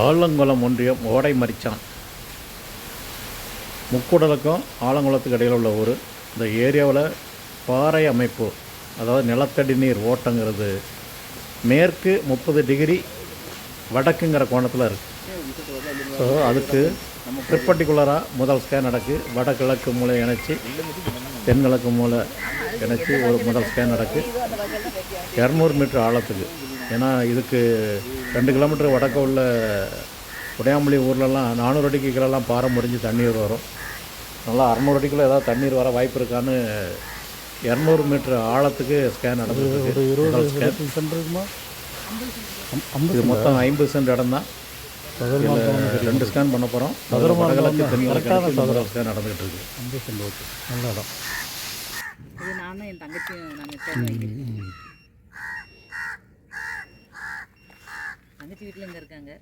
ஆலங்குளம் ஒன்றியம் ஓடை மரிச்சான் முக்குடலுக்கும் ஆலங்குளத்துக்கு இடையில் உள்ள ஊர். இந்த ஏரியாவில் பாறை அமைப்பு அதாவது நிலத்தடி நீர் ஓட்டங்கிறது மேற்கு முப்பது டிகிரி வடக்குங்கிற கோணத்தில் இருக்குது ஸோ அதுக்கு ட்ரிப்பர்டிகுலராக முதல் ஸ்கேன் நடக்கு. வடகிழக்கு மூலை இணைச்சி தென்கிழக்கு மூலை இணைச்சி ஒரு முதல் ஸ்கேன் நடக்கு. இரநூறு மீட்டர் ஆழத்துக்கு. ஏன்னா இதுக்கு ரெண்டு கிலோமீட்டர் வடக்க உள்ள உடையாம்பள்ளி ஊர்லலாம் நானூறு அடிக்கு கீழெல்லாம் பாறை முறிஞ்சு தண்ணீர் வரும். நல்லா அறநூறு அடிக்குள்ளே ஏதாவது தண்ணீர் வர வாய்ப்பு இருக்கான்னு இரநூறு மீட்டர் ஆழத்துக்கு ஸ்கேன் நடந்துருக்கு இது மொத்தம் ஐம்பது சென்ட் இடம் தான். ரெண்டு ஸ்கேன் பண்ண போகிறோம் தென்கிழக்கு ஸ்கேன் நடந்துகிட்டு இருக்கு. நல்ல இடம். இது நானும் என் தங்கச்சியும் நாங்கள் சேர்ந்து தங்கச்சி வீட்டில் இங்கே இருக்காங்க.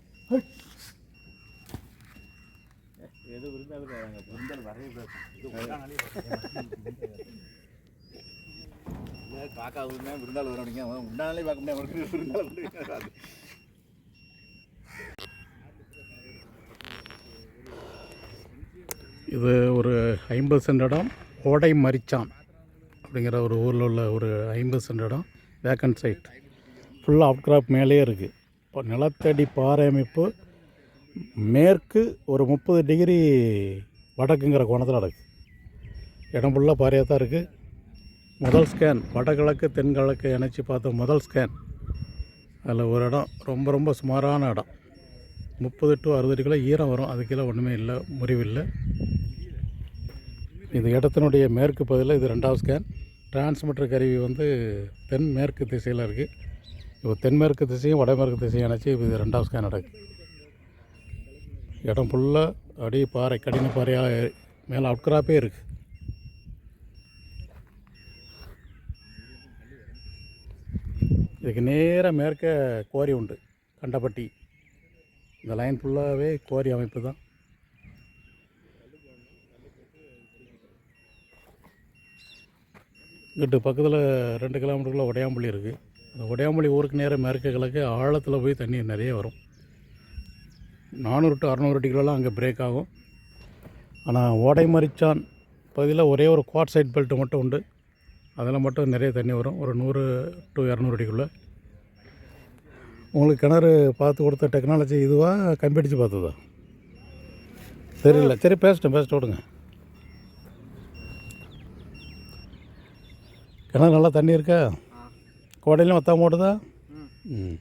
காக்கா விருந்தா விருந்தாள் வரவங்க உண்டாலே பார்க்க முடியாது. விருந்தாள் இது ஒரு ஐம்பது சென்ட் இடம். ஓடை மரிச்சான். அப்படிங்கிற ஒரு ஊரில் உள்ள ஒரு ஐம்பது சென்ட் இடம் வேக்கன்ட் சைட் ஃபுல்லாக அவுட்கிராப் மேலேயே இருக்குது இப்போ நிலத்தடி பாறை அமைப்பு மேற்கு ஒரு முப்பது டிகிரி வடக்குங்கிற கோணத்தில் நடக்குது இடம் ஃபுல்லாக பாறையாக தான் இருக்குது முதல் ஸ்கேன் வடகிழக்கு தென்கிழக்கு இணைச்சி பார்த்த முதல் ஸ்கேன் அதில் ஒரு இடம் ரொம்ப ரொம்ப சுமாரான இடம். முப்பது டு அறுபது கிலோ ஈரம் வரும். அதுக்கெல்லாம் ஒன்றுமே இல்லை முறிவில்லை இந்த இடத்தினுடைய மேற்கு பகுதியில் இது ரெண்டாவது ஸ்கேன் டிரான்ஸ்மிட்டர் கருவி வந்து தென் மேற்கு திசையில் இருக்குது இப்போ தென்மேற்கு திசையும் வடமேற்கு திசையும் இணைச்சி இது ரெண்டாவது ஸ்கேன் நடக்குது. இடம் ஃபுல்லாக அப்படியே பாறை கடின பாறையாக மேலே அவுட்கிராப்பே இருக்குது இதுக்கு நேராக மேற்க கோரி உண்டு கண்டப்பட்டி. இந்த லைன் ஃபுல்லாகவே கோரி அமைப்பு தான். இங்கிட்டு பக்கத்தில் ரெண்டு கிலோமீட்டருக்குள்ள உடையாம்பள்ளி இருக்குது அந்த உடையாம்பள்ளி ஊருக்கு நேராக மேற்க கிழக்கு ஆழத்தில் போய் தண்ணி நிறைய வரும். நானூறு டு அறநூறு அடிக்குள்ளலாம் அங்கே பிரேக் ஆகும். ஆனால் ஓடை மரிச்சான் பகுதியில் ஒரே ஒரு குவாட் சைட் பெல்ட் மட்டும் உண்டு. அதில் மட்டும் நிறைய தண்ணி வரும். ஒரு நூறு டு இரநூறு அடிக்குள்ளே உங்களுக்கு கிணறு பார்த்து கொடுத்த டெக்னாலஜி இதுவாக கம்பிடிச்சு பார்த்ததா? தெரியல. சரி பேசிட்டேன் பேசிட்டு விடுங்க கிணறு நல்லா தண்ணி இருக்கா? கோடையிலும் வத்தாம ஓடுதா ம்.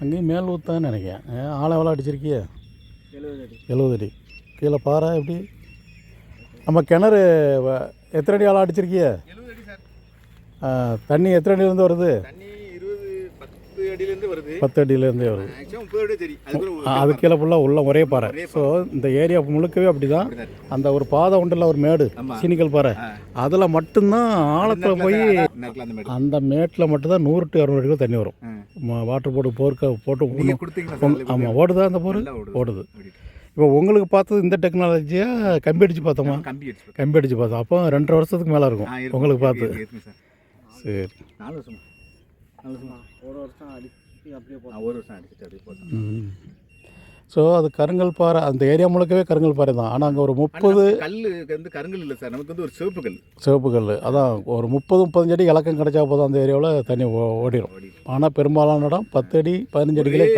அங்கேயும் மேல் ஊத்தான்னு நினைக்கிறேன். ஆளை எவ்வளோ அடிச்சிருக்கிய? எழுபது அடி. எழுபது அடி கீழே பாறை எப்படி? நம்ம கிணறு எத்தனை அடி ஆழம் அடிச்சிருக்கிய? தண்ணி எத்தனை அடியிலேருந்து வருது? பத்து அடியிலேருந்து வருது. அது கீழே ஃபுல்லாக உள்ள ஒரே பாறை. ஸோ இந்த ஏரியா முழுக்கவே அப்படி தான் அந்த ஒரு பாதை உண்டுல ஒரு மேடு சீனிக்கல் பாறை. அதில் மட்டும்தான் ஆழத்தில் போய் அந்த மேட்டில் மட்டும்தான் நூறு டு இரநூறு அடிக்குள்ள தண்ணி வரும். வாட்டர் போட்டு போர்க்க போட்டு ஆமாம் ஓடுதா அந்த போர்? ஓடுது. இப்போ உங்களுக்கு பார்த்தது இந்த டெக்னாலஜியாக கம்பி அடிச்சு பார்த்தோமா? கம்பி அடிச்சு பார்த்தோம். அப்போ ரெண்டரை வருஷத்துக்கு மேலே இருக்கும். உங்களுக்கு பார்த்து சரி. நாலு வருஷமா? நாலு வருஷமா? ஒரு வருஷம் அடிச்சு அப்படியே ஆ, ஒரு வருஷம் அடிச்சுட்டு அப்படியே போட்டோம் ஸோ அது கருங்கல் பாறை அந்த ஏரியா முழுக்கவே கருங்கல் பாறை தான். ஆனால் அங்கே ஒரு முப்பது கல் வந்து கருங்கல் இல்லை சார். நமக்கு வந்து ஒரு சிவப்பு கல். சிவப்பு கல் அதான் ஒரு முப்பது முப்பத்தஞ்சு அடி இலக்கம் கிடைச்சா போதும் அந்த ஏரியாவில் தண்ணி ஓடிடும். ஆனால் பெரும்பாலான இடம் பத்து அடி பதினஞ்சு அடிகளே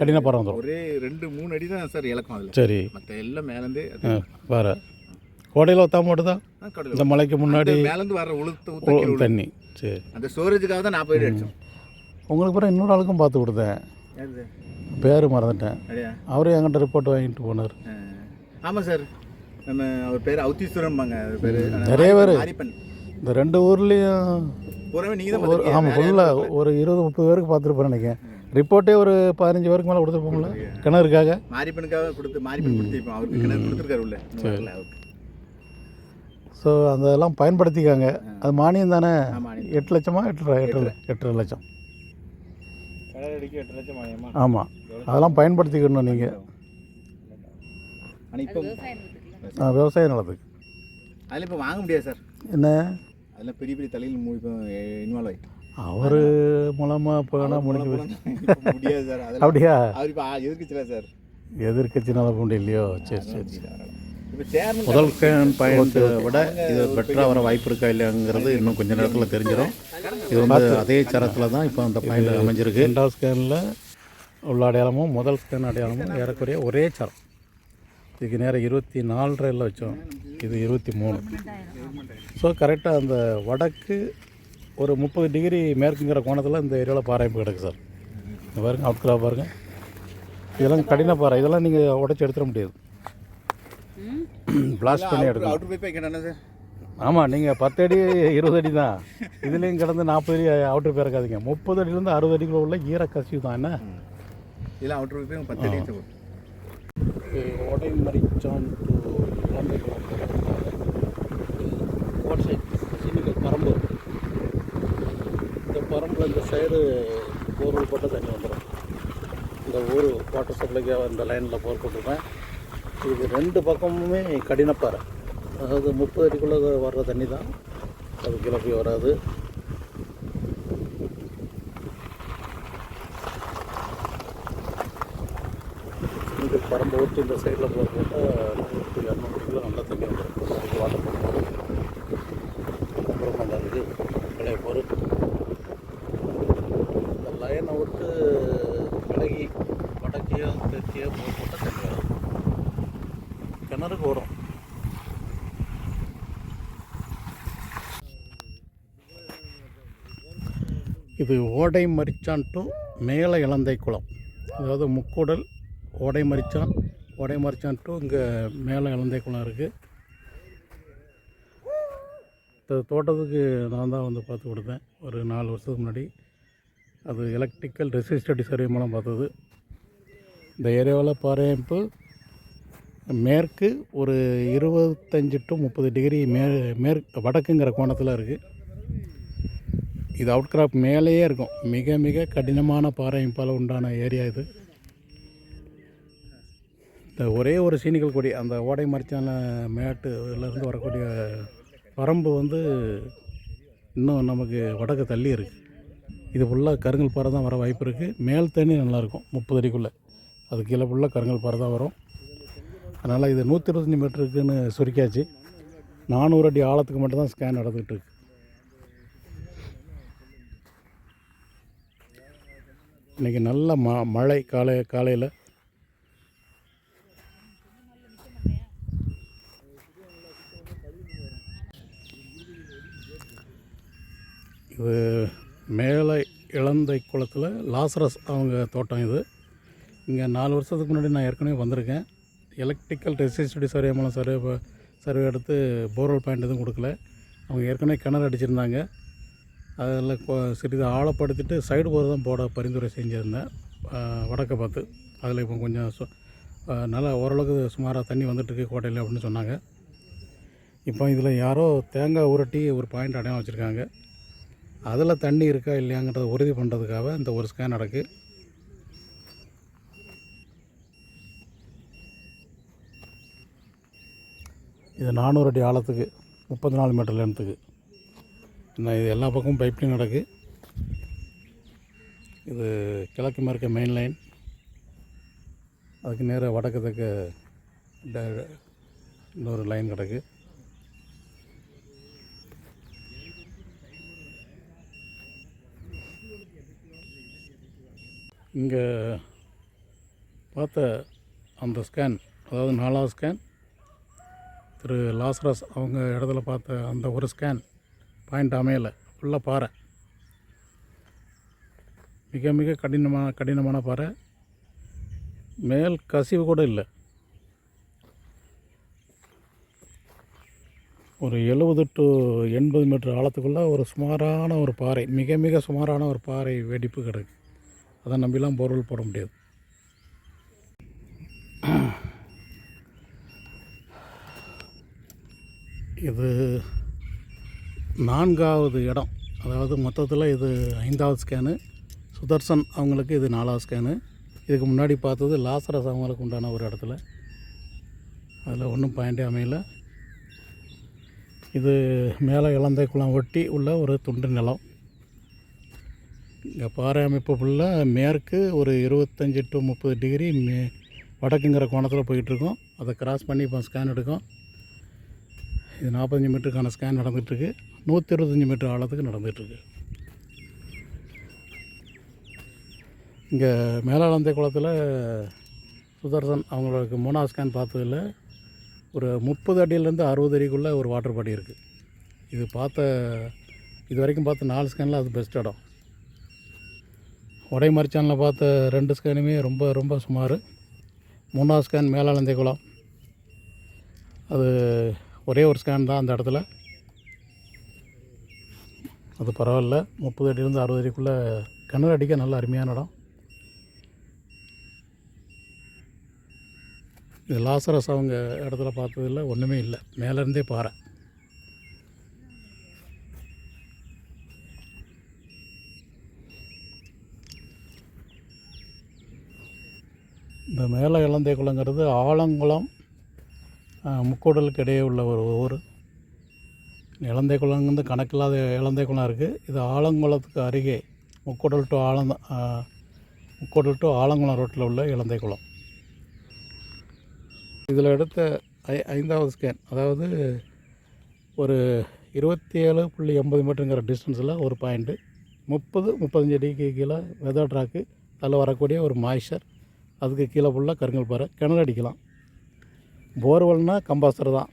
கடின பாறை வந்துடும் ஒரே ரெண்டு மூணு அடி தான் சார் இலக்கம் அதில். சரி. மற்ற எல்லாம் மேலேருந்து ஆ, வேறு. கோடையில் ஒத்தாம ஓடுதா இந்த மலைக்கு முன்னாடி மேலேருந்து வர உளுத்து. தண்ணி. சரி. அந்த ஸ்டோரேஜுக்காக தான் நாற்பது அடி அடிச்சோம். உங்களுக்கு பிறகு இன்னொரு ஆளுக்கும் பார்த்து கொடுத்தேன். சார் பேர் மறந்துட்டேன். அவரும் என்கிட்ட ரிப்போர்ட் வாங்கிட்டு போனார். ஆமாம் சார். நம்ம அவர் பேர் அவுத்தீஸ்வரம்பாங்க. அவர் பேர் நிறைய பேர். இந்த ரெண்டு ஊர்லேயும் ஒரு. ஆமாம் ஃபுல்லாக ஒரு இருபது முப்பது பேருக்கு பார்த்துருப்பேன் நினைக்கிறேன். ரிப்போர்ட்டே ஒரு பதினஞ்சு பேருக்கு மேலே கொடுத்துருப்போம்ல. கிணறுக்காக. மாரிப்பனுக்காக கொடுத்து மாரிப்பன் கொடுத்து இப்போ அவருக்கு கிணறு கொடுத்துருக்காரு உள்ள. அவருக்கு. ஸோ அதெல்லாம் பயன்படுத்திக்காங்க. அது மானியம் தானே. எட்டு லட்சமா? எட்டு எட்டு எட்டு லட்சம். ஆமாம் அதெல்லாம் பயன்படுத்திக்கணும் நீங்கள் ஆனால் இப்போ விவசாயம் இருக்குல்ல விவசாய நிலத்துக்கு. அதில் இப்போ வாங்க முடியாது சார். என்ன? அதெல்லாம் பெரிய பெரிய தலையில் இப்போ இன்வால்வ் ஆகி. அவர் மூலமாக போனால் முடிஞ்சு முடியாது சார். அதெல்லாம் அப்படியா? அவர் இப்போ எதிர்க்கச்சில சார். எதிர்கட்சினால போக முடியலையோ சரி சரி சரி. முதல் ஸ்கேன் பாயிண்ட்டை விட இது பெட்டராக வர வாய்ப்பு இருக்கா இல்லையாங்கிறது இன்னும் கொஞ்ச நேரத்தில் தெரிஞ்சிடும் இது வந்து அதே சரத்தில் தான் இப்போ அந்த பாயிண்ட் அமைஞ்சிருக்கு. ரெண்டாவது ஸ்கேனில் உள்ள அடையாளமும் முதல் ஸ்கேன் அடையாளமும் ஏறக்குறைய ஒரே சரம். இதுக்கு நேரம் இருபத்தி நாலரையில் வச்சோம். இது இருபத்தி மூணு. ஸோ கரெக்டாக அந்த வடக்கு ஒரு முப்பது டிகிரி மேற்குங்கிற கோணத்தில் இந்த ஏரியாவில் பாறைப்பு கிடக்கு சார். இங்க பாருங்க அவுட் கிராப் பாருங்க. இதெல்லாம் கடின பாறை. இதெல்லாம் நீங்கள் உடச்சி எடுத்துட முடியாது. பிளாஸ்ட் பண்ணி எடுக்கணும். அவுட்ரு போய் கேட்டானே சார். ஆமாம் நீங்கள் பத்து அடி இருபது அடி தான். இதுலேயும் கிடந்து நாற்பது அடி அவுட்ரு பிறக்காதீங்க முப்பது அடியிலேருந்து அறுபது அடிக்குள்ள உள்ள ஈர கசிவு தான். என்ன? இதெல்லாம் அவுட்ரு போய் பத்து அடி உடை மரிச்சான் டு கோட் சைட் சின்ன பரம்பு. இந்த பரம்பில் இந்த சைடு போர்வெல் போட்டால் தண்ணி வந்துடும் இந்த ஊர் வாட்டர் சப்ளைக்கு இந்த லைனில் போர் போட்டிருப்பேன். இது ரெண்டு பக்கமுமே கடினப்பாறை. அதாவது முப்பது அடிக்குள்ளே வர்ற தண்ணி தான் அது கிளப்பி வராது. இந்த பரம்பு ஊற்றி இந்த சைடில் போர் போட்டால் நூற்றி இரநூறு கிலோ நல்லா தண்ணி வந்துடும் அதுக்கு வாட்டர் போட்டு அப்புறம் நல்லா இருக்குது பழைய போர். இந்த லைனை விட்டு விலகி வடக்கையோ தெற்கையோ போட்டால் தண்ணி கிணறுக்கு வரும் இது ஓடை மரிச்சான் டு மேலே இலந்தை குளம். அதாவது முக்கூடல் ஓடை மரிச்சான் ஓடை மரிச்சான் டு இங்கே மேலே இலந்தை குளம் இருக்குது இந்த தோட்டத்துக்கு நான் தான் வந்து பார்த்து கொடுத்தேன். ஒரு நாலு வருஷத்துக்கு முன்னாடி அது எலக்ட்ரிக்கல் ரெசிஸ்டடி சர்வே மூலம் பார்த்தது. இந்த ஏரியாவில் பாறையமைப்பு மேற்கு ஒரு இருபத்தஞ்சி டு முப்பது டிகிரி மே மேற்கு வடக்குங்கிற கோணத்தில் இருக்குது இது அவுட் கிராப் மேலேயே இருக்கும். மிக மிக கடினமான பாறை இம்பால் உண்டான ஏரியா இது. இந்த ஒரே ஒரு சீனிகள் கொடி அந்த ஓடை மறைச்சான மேட்டுலேருந்து வரக்கூடிய பரம்பு வந்து இன்னும் நமக்கு வடக்கு தள்ளி இருக்குது இது ஃபுல்லாக கருங்கல் பாறை தான் வர வாய்ப்பு இருக்குது மேல் தண்ணி நல்லாயிருக்கும் முப்பது அடிக்குள்ளே. அது கீழே ஃபுல்லாக கருங்கல் பாறை தான் வரும். அதனால் இது நூற்றி இருபத்தஞ்சி மீட்டருக்குன்னு சுருக்கியாச்சு. நானூறு அடி ஆழத்துக்கு மட்டும் தான் ஸ்கேன் நடந்துகிட்டு இருக்கு. இன்றைக்கி நல்ல ம மழை காலை காலையில். இது மேலே இளந்தை குளத்தில் லாசரஸ் அவங்க தோட்டம் இது. இங்கே நாலு வருஷத்துக்கு முன்னாடி நான் ஏற்கனவே வந்திருக்கேன். எலக்ட்ரிக்கல் ரெசிஸ்டி சர்வே மூலம் சர்வே சர்வே எடுத்து போர்வெல் பாயிண்ட் எதுவும் கொடுக்கல. அவங்க ஏற்கனவே கிணறு அடிச்சிருந்தாங்க. அதில் சிறிது ஆழப்படுத்திட்டு சைடு போர் தான் போட பரிந்துரை செஞ்சுருந்தேன். வடக்க பார்த்து. அதில் இப்போ கொஞ்சம் சு- நல்லா ஓரளவுக்கு சுமாராக தண்ணி வந்துட்டுருக்கு கோட்டையில் அப்படின்னு சொன்னாங்க. இப்போ இதில் யாரோ தேங்காய் உருட்டி ஒரு பாயிண்ட் அடையாளம் வச்சுருக்காங்க. அதில் தண்ணி இருக்கா இல்லையாங்கிறத உறுதி பண்ணுறதுக்காக இந்த ஒரு ஸ்கேன் நடக்கு. இது நானூறு அடி ஆழத்துக்கு முப்பத்தி நாலு மீட்டர் லென்த்துக்கு என்ன இது எல்லா பக்கமும் பைப்லையும் நடக்கு. இது கிழக்கு மேற்க மெயின் லைன் அதுக்கு நேராக வடக்கு தெற்க இன்னொரு லைன் கிடக்கு. இங்கே பார்த்த அந்த ஸ்கேன் அதாவது நாலாவது ஸ்கேன் திரு லாஸ்ரஸ் அவங்க இடத்துல பார்த்த அந்த ஒரு ஸ்கேன் பாயிண்ட் அமையலை. ஃபுல்லாக பாறை. மிக மிக கடினமான கடினமான பாறை. மேல் கசிவு கூட இல்லை. ஒரு எழுபது டு எண்பது மீட்டர் ஆழத்துக்குள்ளே ஒரு சுமாரான ஒரு பாறை மிக மிக சுமாரான ஒரு பாறை வெடிப்பு கிடக்கு. அதை நம்பிலாம் பொருள் போட முடியாது. இது நான்காவது இடம். அதாவது மொத்தத்தில் இது ஐந்தாவது ஸ்கேனு சுதர்சன் அவங்களுக்கு இது நாலாவது ஸ்கேனு இதுக்கு முன்னாடி பார்த்தது லாசரஸ் அவங்களுக்கு உண்டான ஒரு இடத்துல. அதில் ஒன்றும் பாயிண்டே அமையல. இது மேலே இளந்தை குளம் ஒட்டி உள்ள ஒரு துண்டு நிலம். இங்கே பாறை அமைப்பு ஃபுல்லாக மேற்கு ஒரு இருபத்தஞ்சி டு முப்பது டிகிரி மே வடக்குங்கிற கோணத்தில் போயிட்டுருக்கோம் அதை கிராஸ் பண்ணி இப்போ ஸ்கேன் எடுக்கும். இது நாற்பத்தஞ்சு மீட்டருக்கான ஸ்கேன் நடந்துகிட்ருக்கு. நூற்றி இருபத்தஞ்சி மீட்டர் ஆழத்துக்கு நடந்துகிட்ருக்கு. இங்கே மேலாளந்தை குளத்தில் சுதர்சன் அவங்களுக்கு மோனா ஸ்கேன் பார்த்ததில்ல ஒரு முப்பது அடியிலேருந்து அறுபது அடிக்குள்ளே ஒரு வாட்டர் பாடி இருக்குது இது பார்த்த இது வரைக்கும் பார்த்த நாலு ஸ்கேனில் அது பெஸ்ட் இடம். உடைமரிச்சானில் பார்த்த ரெண்டு ஸ்கேனுமே ரொம்ப ரொம்ப சுமார். மூணாவது ஸ்கேன் மேலாளந்தை குளம். அது ஒரே ஒரு ஸ்கேன் தான் அந்த இடத்துல. அது பரவாயில்ல. முப்பது அடியிலேருந்து அறுபது அடிக்குள்ளே கிணறு அடிக்க நல்ல அருமையான இடம். இது லாசரஸ் அவங்க இடத்துல பார்த்ததில்ல ஒன்றுமே இல்லை. மேலேருந்தே பாறை. இந்த மேலே இளந்தை குளங்கிறது ஆலங்குளம் முக்கூடலுக்கு இடையே உள்ள ஒரு ஊர் இளந்தை குளங்கிறது கணக்கில்லாத இளந்தை குளம் இருக்குது இது ஆலங்குளத்துக்கு அருகே முக்கூடல் டு ஆலந்த முக்கோடல் முக்கூடல் டு ஆலங்குளம் ரோட்டில் உள்ள இளந்தை குளம். இதில் எடுத்த ஐ ஐந்தாவது ஸ்கேன் அதாவது ஒரு இருபத்தி ஏழு புள்ளி எண்பது மீட்டருங்கிற டிஸ்டன்ஸில் ஒரு பாயிண்ட்டு முப்பது முப்பத்தஞ்சு அடிக்கு கீழே வெதர் ட்ராக்கு அதில் வரக்கூடிய ஒரு மாய்ச்சர் அதுக்கு கீழே ஃபுல்லாக கருங்கல் பாறை கிணறு அடிக்கலாம். போர்வெல்னால் கம்பாசர் தான்.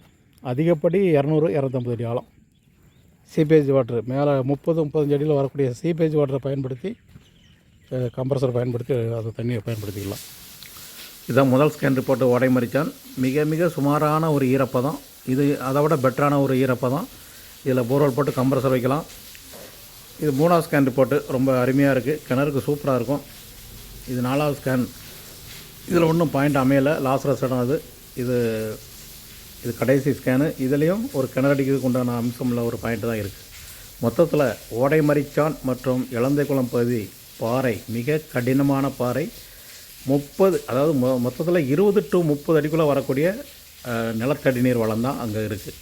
அதிகப்படி இரநூறு இரநூத்தம்பது அடி ஆழம். சீப்பேஜ் வாட்ரு மேலே முப்பது முப்பத்தஞ்சு அடியில் வரக்கூடிய சீப்பேஜ் வாட்டரை பயன்படுத்தி கம்ப்ரஸர் பயன்படுத்தி அந்த தண்ணியை பயன்படுத்திக்கலாம். இதுதான் முதல் ஸ்கேன் ரிப்போர்ட் ஓடைமரிச்சான் மிக மிக சுமாரான ஒரு ஈரப்பதம். இது அதை விட பெட்டரான ஒரு ஈரப்பதம். இதில் போர்வெல் போட்டு கம்ப்ரஸர் வைக்கலாம். இது மூணாவது ஸ்கேன் ரிப்போர்ட்டு ரொம்ப அருமையாக இருக்குது கிணறுக்கு சூப்பராக இருக்கும். இது நாலாவது ஸ்கேன். இதில் ஒன்றும் பாயிண்ட் அமையலை. லாஸ்ரஸ் இடம் அது. இது இது கடைசி ஸ்கேனு இதுலேயும் ஒரு கிணறு அடிக்கிறதுக்கு உண்டான அம்சம் உள்ள ஒரு பாயிண்ட் தான் இருக்குது மொத்தத்தில் ஓடைமரிச்சான் மற்றும் இளந்தைக்குளம் பகுதி பாறை மிக கடினமான பாறை. முப்பது அதாவது மொ மொத்தத்தில் இருபது டு முப்பது அடிக்குள்ளே வரக்கூடிய நிலத்தடி நீர் வளம் தான் அங்கே இருக்குது